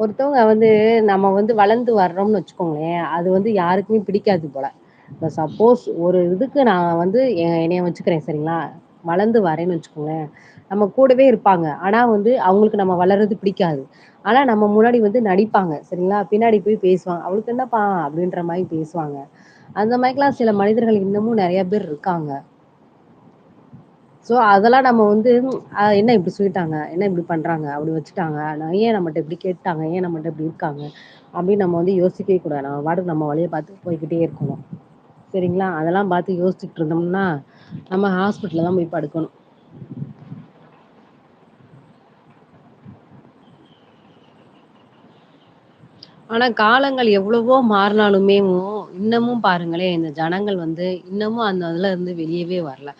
ஒருத்தவங்க வந்து நம்ம வந்து வளர்ந்து வர்றோம்னு வச்சுக்கோங்களேன் அது வந்து யாருக்குமே பிடிக்காது போல. இப்போ சப்போஸ் ஒரு இதுக்கு நான் வந்து என்னைய வச்சுக்கிறேன் சரிங்களா? வளர்ந்து வரேன்னு வச்சுக்கோங்களேன் நம்ம கூடவே இருப்பாங்க. ஆனா வந்து அவங்களுக்கு நம்ம வளர்றது பிடிக்காது. ஆனா நம்ம முன்னாடி வந்து நடிப்பாங்க சரிங்களா? பின்னாடி போய் பேசுவாங்க. அவளுக்கு என்னப்பா? அப்படின்ற மாரி பேசுவாங்க. அந்த மாரிக்கெல்லா சில மனிதர்கள் இன்னமும் நெறைய பேர் இருக்காங்க. சோ அதெல்லாம் நம்ம வந்து என்ன இப்படி சொல்லிட்டாங்க? என்ன இப்படி பண்றாங்க? அப்படி வச்சுட்டாங்க. ஏன் நம்மகிட்ட இப்படி கேட்டாங்க? ஏன் நம்மகிட்ட இப்படி இருக்காங்க? அப்படின்னு நம்ம வந்து யோசிக்கவே கூடாது. நம்ம பாட்டுக்கு நம்ம வழிய பாத்து போய்கிட்டே இருக்கணும். சரிங்களா? அதெல்லாம் பாத்து யோசிச்சுட்டு இருந்தோம்னா நம்ம ஹாஸ்பிட்டலில் தான் போய் படுக்கணும். ஆனா காலங்கள் எவ்வளவோ மாறினாலுமே இன்னமும் பாருங்களேன் இந்த ஜனங்கள் வந்து இன்னமும் அந்த இதுல இருந்து வெளியவே வரல.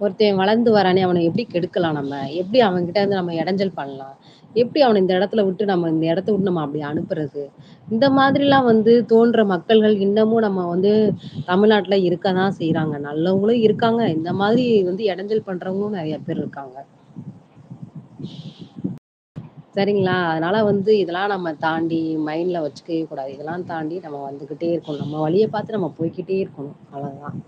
ஒருத்தன் வளர்ந்து வரானே அவனை எப்படி கெடுக்கலாம் நம்ம? எப்படி அவன்கிட்ட இருந்து நம்ம இடைஞ்சல் பண்ணலாம்? எப்படி அவனை இந்த இடத்துல விட்டு நம்ம இந்த இடத்த விட்டு நம்ம அப்படி அனுப்புறது? இந்த மாதிரிலாம் வந்து தோன்ற மக்கள்கள் இன்னமும் நம்ம வந்து தமிழ்நாட்டுல தான் செய்யறாங்க நல்லவங்களும் இருக்காங்க. இந்த மாதிரி வந்து இடைஞ்சல் பண்ணுறவங்களும் நிறைய பேர் இருக்காங்க. சரிங்களா? அதனால வந்து இதெல்லாம் நம்ம தாண்டி மைண்ட்ல வச்சுக்கவே கூடாது. இதெல்லாம் தாண்டி நம்ம வந்துகிட்டே இருக்கணும். நம்ம வழியை பார்த்து நம்ம போய்கிட்டே இருக்கணும். அவ்வளோதான்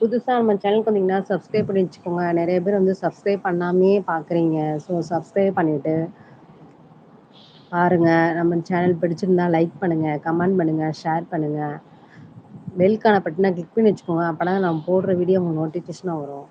புதுசாக நம்ம சேனல் வந்தீங்கன்னா சப்ஸ்கிரைப் பண்ணி வச்சுக்கோங்க. நிறைய பேர் வந்து சப்ஸ்கிரைப் பண்ணாமே பார்க்குறீங்க ஸோ சப்ஸ்கிரைப் பண்ணிவிட்டு பாருங்கள் நம்ம சேனல் பிடிச்சிருந்தா லைக் பண்ணுங்கள் கமெண்ட் பண்ணுங்கள் ஷேர் பண்ணுங்கள் பெல்கான பட்டினா கிளிக் பண்ணி வச்சுக்கோங்க. அப்போதான் நம்ம போடுற வீடியோ உங்களுக்கு நோட்டிஃபிகேஷனாக வரும்.